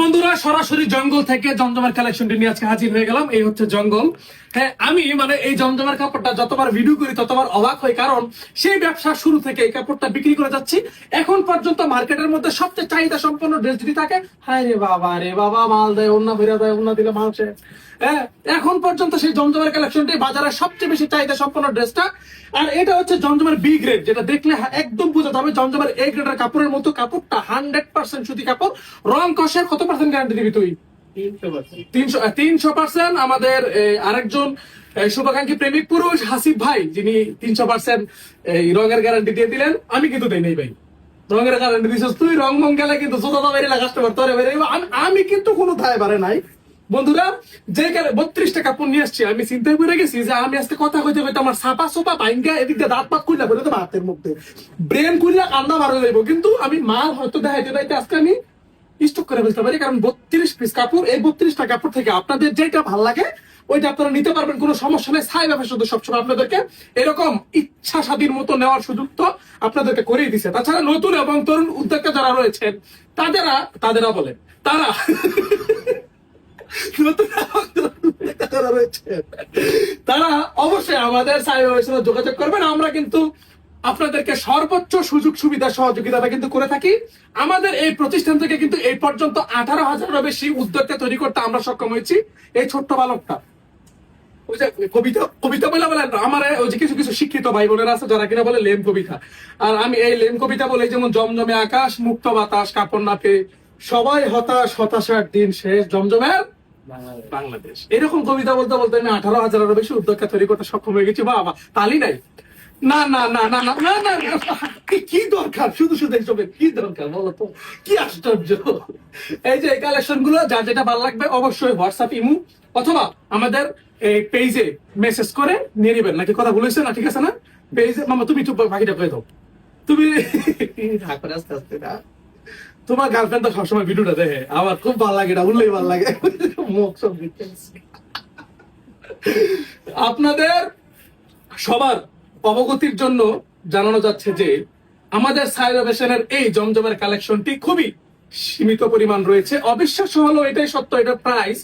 বন্ধুরা, সরাসরি জঙ্গল থেকে জমজমের কালেকশনটি নিয়ে আজকে হাজির হয়ে গেলাম। এই হচ্ছে জঙ্গল। হ্যাঁ আমি মানে এই জমজমের কাপড়টা যতবার ভিডিও করি, ততবার অবাক হই, কারণ সেই ব্যবসা শুরু থেকে এই কাপড়টা বিক্রি করে যাচ্ছি। এখন পর্যন্ত মার্কেটের মধ্যে সবচেয়ে চাহিদা সম্পন্ন ড্রেস যদি থাকে, হায় রে বাবা রে বাবা, মাল দেয় অন্য ফিরে দেয় অন্য দিলে মাল হ্যাঁ এখন পর্যন্ত সেই জমজমের কালেকশনটি বাজারে সবচেয়ে বেশি চাহিদা সম্পন্ন ড্রেসটা আর এটা হচ্ছে জমজমের বি গ্রেড যেটা দেখলে একদম বোঝা যাবে জমজমের এ গ্রেডের কাপড়ের মতো কাপড়টা হান্ড্রেড পার্সেন্ট সুতি কাপড়, রং কষের কত পার্সেন্ট গ্যারান্টি দিবি তুই? তিনশো তিনশো পার্সেন্ট আমাদের আরেকজন শুভাকাঙ্ক্ষী প্রেমিক পুরুষ হাসিফ ভাই, যিনি তিনশো পার্সেন্ট রঙের গ্যারান্টি দিয়ে দিলেন। আমি কিন্তু দেই নাই ভাই। রঙের গ্যারান্টি দিছিস তুই রং মং গেলে কিন্তু তো আমি- কিন্তু কোনো ধায় বারে নাই। বন্ধুরা, যে বত্রিশটা কাপড় নিয়ে আসছি, আমি চিন্তায় করে গেছি যে আমি আজকে কথা কইতে কইতে আমার সাপা সোপা বাইঙ্গা এদিক দিয়ে দাঁত পাত খুললা বেরোতে হাতের মধ্যে। ব্রেন কান্না বার হয়ে যাইব। কিন্তু আমি মাল হয়তো দেখাইতে দেখাইতে আজকে আমি স্টক করে ফেলতে পারি, কারণ বত্রিশ পিস কাপড়, এই বত্রিশটা কাপড় থেকে আপনাদের যেটা ভালো লাগে, ওইটা আপনারা নিতে পারবেন, কোনো সমস্যা নেই। সাই ব্যবসা শুধু সবসময় আপনাদেরকে এরকম ইচ্ছা স্বাধীন মতো নেওয়ার সুযোগ তো আপনাদেরকে করেই দিছে। তাছাড়া নতুন এবং তরুণ উদ্যোক্তা যারা রয়েছেন, তাদেরা তাদেরা বলেন, তারা তারা অবশ্যই আমাদের সাথে যোগাযোগ করবেন। আমরা কিন্তু আপনাদেরকে সর্বোচ্চ সুযোগ সুবিধা সহযোগিতা কিন্তু করে থাকি। আমাদের এই প্রতিষ্ঠান থেকে কিন্তু এই পর্যন্ত আঠারো হাজারেরও বেশি উদ্যোক্তা তৈরি করতে আমরা সক্ষম হয়েছি। এই ছোট্ট বালকটা। ওই যে কবিতা কবিতা বলে বলে আমার ওই যে কিছু কিছু শিক্ষিত ভাই বোনেরা আছে যারা কিনা বলে লেম কবিতা। আর আমি এই লেম কবিতা বলে যেমন জমজমে আকাশ মুক্ত বাতাস কাপড় না পেয়ে সবাই হতাশ হতাশার দিন শেষ জমজমের বাংলাদেশ। এরকম কবিতা বলতে বলতে আমি আঠারো হাজারেরও বেশি উদ্যোক্তা তৈরি করতে সক্ষম হয়ে গেছি। বা তালি নাই। না না না না না না না না, কি- দরকার? শুধু শুধু এইসবের কি দরকার বলো তো? কি আশ্চর্য? এই যে কালেকশনগুলো যার যেটা ভালো লাগবে অবশ্যই হোয়াটসঅ্যাপ ইমু অথবা আমাদের এই পেজে মেসেজ করে নিয়ে নেবেন। নাকি কথা বলেছে না? ঠিক আছে না? পেজে মামা তুমি চুপ বাকিটা করে দাও। তুমি ঠাকুর আস্তে আস্তে না। তোমার গার্লফ্রেন্ড তো সবসময় ভিডিওটা দেখে। আমার খুব ভালো লাগে এটা উঠলেই ভালো লাগে। মুখ সব আপনাদের সবার অবগতির জন্য জানানো যাচ্ছে যে আমাদের সাইবাবেশনের এই জমজমের কালেকশনটি খুবই সীমিত পরিমাণ রয়েছে। অবিশ্বাস্য হলো এটাই সত্য, এটা প্রাইস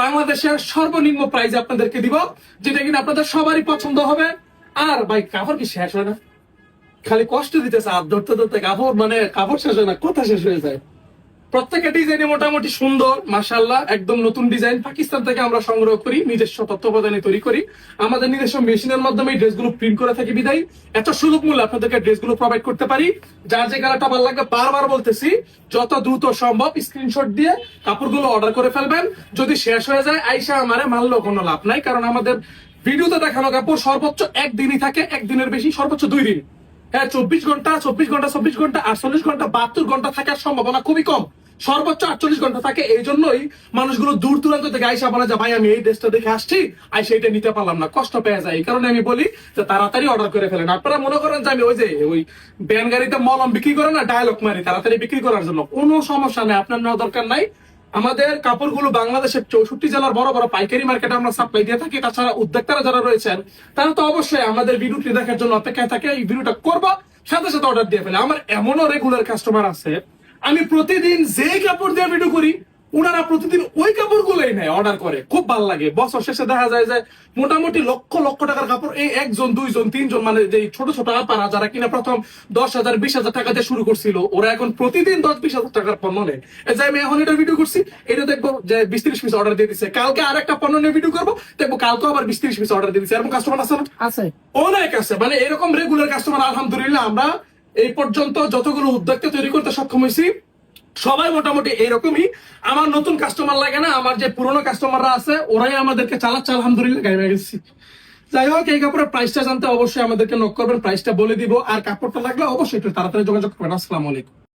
বাংলাদেশের সর্বনিম্ন প্রাইজ আপনাদেরকে দিব, যেটা কিনা আপনাদের সবারই পছন্দ হবে। আর ভাই, কাপড় কি শেষ হয় না? খালি কষ্ট দিতেছে হাত ধরতে ধরতে কাপড় মানে কাপড় শেষ হয় না, কোথা শেষ হয়ে যায়। প্রত্যেকটা ডিজাইনে মোটামুটি সুন্দর মাশাল্লাহ একদম নতুন ডিজাইন পাকিস্তান থেকে আমরা সংগ্রহ করি, নিজস্ব তত্ত্বাবধানে তৈরি করি। আমাদের নিজস্ব মেশিনের মাধ্যমে এই ড্রেসগুলো প্রিন্ট করে থাকি বিদায়। এত সুযোগ মূল্য আপনাদেরকে ড্রেসগুলো প্রোভাইড করতে পারি। যার যে কালারটা ভালো লাগবে, বারবার বলতেছি, যত দ্রুত সম্ভব স্ক্রিনশট দিয়ে কাপড়গুলো অর্ডার করে ফেলবেন। যদি শেষ হয়ে যায়, আইসা আমারে মানলেও কোনো লাভ নাই। কারণ আমাদের ভিডিওতে দেখানো কাপড় সর্বোচ্চ একদিনই থাকে, একদিনের বেশি, সর্বোচ্চ দুই দিন। হ্যাঁ চব্বিশ ঘণ্টা চব্বিশ ঘণ্টা চব্বিশ ঘণ্টা, আটচল্লিশ ঘণ্টা, বাহাত্তর ঘণ্টা থাকার সম্ভাবনা খুবই কম। সর্বোচ্চ আটচল্লিশ ঘণ্টা থাকে, এই জন্যই মানুষগুলো দূর দূরান্ত থেকে আইসা বলে যে, ভাই, আমি এই ড্রেসটা দেখে আসছি আইসা এটা নিতে পারলাম না, কষ্ট পেয়ে যায়। এই কারণে আমি বলি যে, তাড়াতাড়ি অর্ডার করে ফেলেন। আপনারা মনে করেন যে, আমি ওই যে, ওই ব্যান গাড়িতে মলম বিক্রি করে না ডায়লগ মারি, তাড়াতাড়ি বিক্রি করার জন্য। কোনো সমস্যা নেই, আপনার নেওয়া দরকার নাই। আমাদের কাপড়গুলো বাংলাদেশের চৌষট্টি জেলার বড় বড় পাইকারি মার্কেটে আমরা সাপ্লাই দিয়ে থাকি। তাছাড়া উদ্যোক্তারা যারা রয়েছেন, তারা তো অবশ্যই আমাদের ভিডিওটি দেখার জন্য অপেক্ষায় থাকে। এই ভিডিওটা করব, সাথে সাথে অর্ডার দিয়ে ফেলে। আমার এমনও রেগুলার কাস্টমার আছে, আমি প্রতিদিন যে কাপড় দিয়ে ভিডিও করি ওনারা প্রতিদিন ওই কাপড়গুলোই নেয় অর্ডার করে। খুব ভালো লাগে। বছর শেষে দেখা যায় যে মোটামুটি লক্ষ লক্ষ টাকার কাপড় এই একজন দুইজন তিনজন মানে যে ছোট ছোট আপারা যারা কিনা প্রথম দশ হাজার বিশ হাজার টাকা দিয়ে শুরু করছিল ওরা এখন প্রতিদিন দশ বিশ হাজার টাকার পণ্য নেয়। যে আমি এখন এটা ভিডিও করছি এটা দেখব যে বিশ ত্রিশ পিস অর্ডার দিয়ে দিচ্ছে কালকে আর একটা পণ্য নিয়ে ভিডিও করব দেখব কালকে আবার বিশ ত্রিশ পিস অর্ডার দিয়ে দিচ্ছে এরকম কাস্টমার আছে না? আছে। অনেক আছে। মানে এরকম রেগুলার কাস্টমার আলহামদুলিল্লাহ আমরা এই পর্যন্ত যতগুলো উদ্যোক্তা তৈরি করতে সক্ষম হয়েছি সবাই মোটামুটি এইরকমই আমার নতুন কাস্টমার লাগে না, আমার যে পুরনো কাস্টমাররা আছে, ওরাই আমাদেরকে চালাচ্ছে, আলহামদুলিল্লাহ গাইবে গেছি। যাই হোক, এই কাপড়ের প্রাইসটা জানতে অবশ্যই আমাদেরকে নক করবেন প্রাইসটা বলে দিব। আর কাপড়টা লাগলে অবশ্যই একটু তাড়াতাড়ি যোগাযোগ করবেন। আসসালামু আলাইকুম।